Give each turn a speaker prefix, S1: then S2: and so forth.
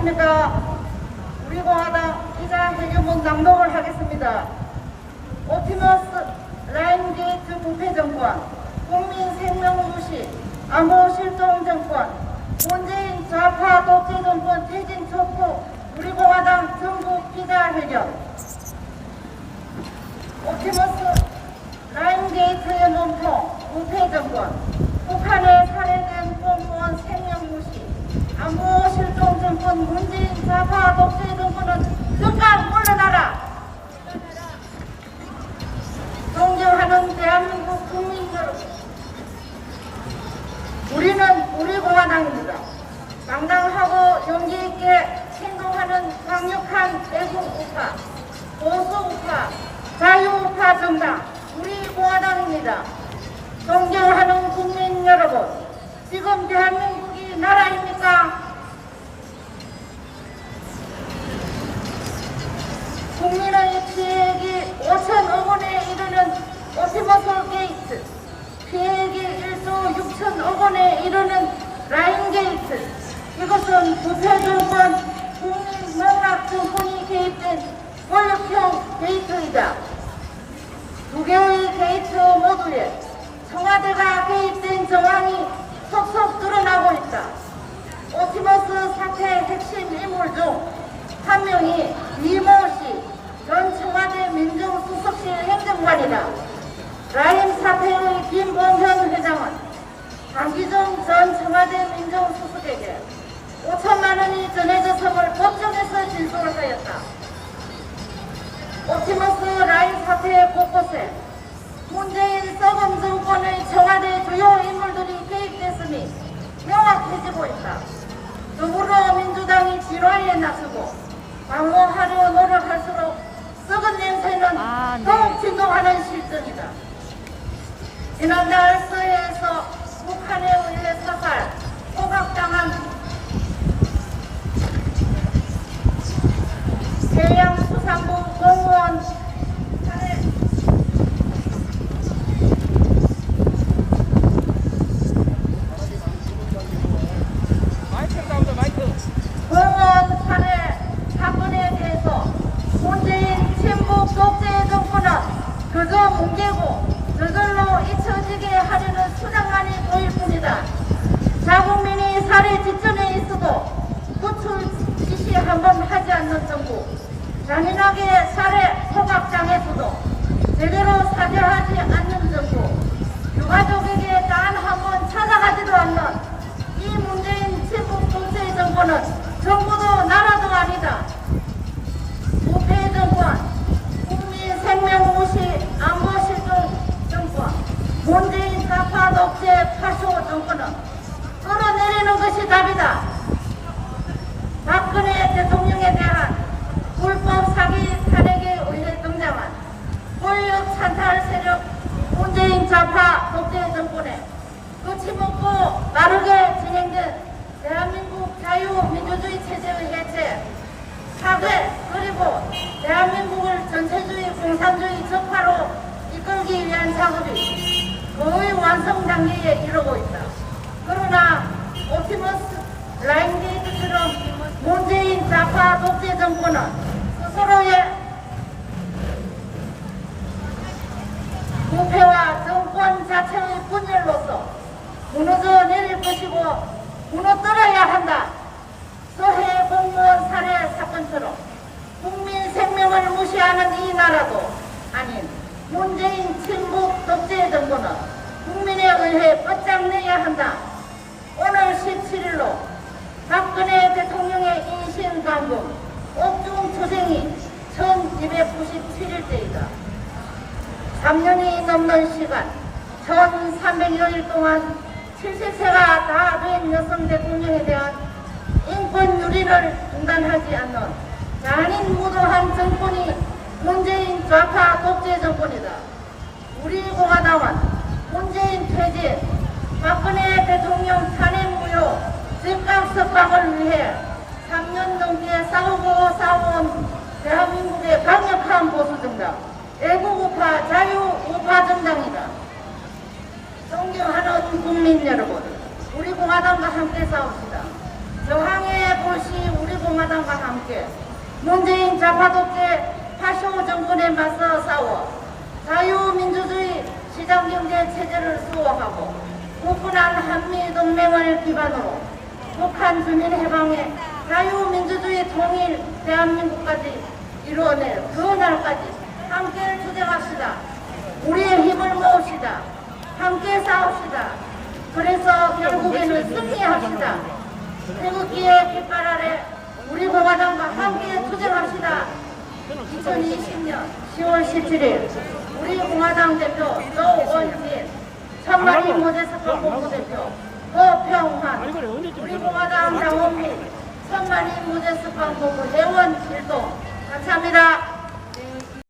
S1: 그러니까 우리 공화당 기자회견문 낭독을 하겠습니다. 오티머스 라인게이트 부패 정권, 국민 생명 무시, 암호 실종 정권, 문재인 좌파 독재 정권 퇴진 촉구, 우리 공화당 전국 기자 회견. 오티머스 라인게이트의 몸통, 부패 정권, 북한에 살해된 공무원 생명 무시, 안보 정권 문재인 좌파 독재 정권은 즉각 물러나라! 존경하는 대한민국 국민 여러분, 우리는 우리 공화당입니다. 당당하고 용기 있게 행동하는 강력한 애국 우파, 보수 우파, 자유 우파 정당, 우리 공화당입니다. 존경하는 국민 여러분, 지금 대한민국이 나라입니까? 게이트이다. 두 개의 게이트 모두에 청와대가 개입된 정황이 속속 드러나고 있다. 오티머스 사태 핵심 인물 중 한 명이 이모 씨, 전 청와대 민정수석실 행정관이다. 라임 사태의 김봉현 회장은 강기정 전 청와대 민정수석에게 5천만 원이 전해졌음을 법정에서 진술을 하였다. 옵티머스 라인 사태 곳곳에 문재인 썩은 정권의 청와대 주요 인물들이 개입됐음이 명확해지고 있다. 더불어민주당이 진화에 나서고 방어하려 노력할수록 썩은 냄새는
S2: 아, 네.
S1: 더욱 진동하는 실정이다. 지난달 서해에서 북한에 의해 사살, 포각당한 해양수산부 공무원 사례
S3: 마이크 나온다 마이크
S1: 공무원 살해 사건에 대해서 문재인 정권은 그저 뭉개고 저절로 잊혀지게 하려는 수장만이 보일 뿐이다. 자국민이 살해 직전에 있어도 구출 지시 한 번 하지 않는 정부 잔인하게 문재인 좌파 독재 파쇼 정권은 끌어내리는 것이 답이다. 박근혜 대통령에 대한 불법 사기 탄핵에 의해 등장한 권력 찬탈 세력 문재인 좌파 독재 정권에 거침없고 빠르게 진행된 대한민국 자유민주주의 체제의 해체, 파괴 그리고 대한민국을 전체주의 공산주의 적화로 이끌기 위한 작업이 거의 단계에 이르고 있다. 그러나 옵티머스 라인게이트처럼 문재인 좌파 독재 정권은 스스로의 부패와 정권 자체의 분열로서 무너져 내릴 것이고 무너뜨려야 한다. 서해 공무원 살해 사건처럼 국민 생명을 무시하는 이 나라도 아닌 문재인 친북 독재 정권은 국민에 의해 끝장내야 한다. 오늘 17일로 박근혜 대통령의 인신 감금, 옥중 투쟁이 1297일째이다. 3년이 넘는 시간, 1300여일 동안 70세가 다 된 여성 대통령에 대한 인권 유리를 중단하지 않는 잔인무도한 정권이 문재인 좌파 독재 정권이다. 우리 공화당은 문재인 퇴진, 박근혜 대통령 탄핵 즉각 석방을 위해 3년 넘게 싸우고 싸워온 대한민국의 강력한 보수정당, 애국우파 자유우파 정당이다. 존경하는 국민 여러분, 우리 공화당과 함께 싸웁시다. 저항의 볼시 우리 공화당 공화당과 함께 문재인 좌파 독재 파쇼 정권에 맞서 싸워 자유민주주의 시장경제 체제를 수호하고 굳건한 한미동맹을 기반으로 북한 주민 해방에 자유민주주의 통일 대한민국까지 이루어낼 그 날까지 함께 투쟁합시다. 우리의 힘을 모읍시다. 함께 싸웁시다. 그래서 결국에는 승리합시다. 태극기의 깃발 아래 우리 공화당과 함께 투쟁합시다. 2020년 10월 17일 우리 공화당 대표 노원진 천만리 모재석강 본부대표 고평환 우리 공화당 당원 및 천만리 모재석강 본부 회원 일동 감사합니다.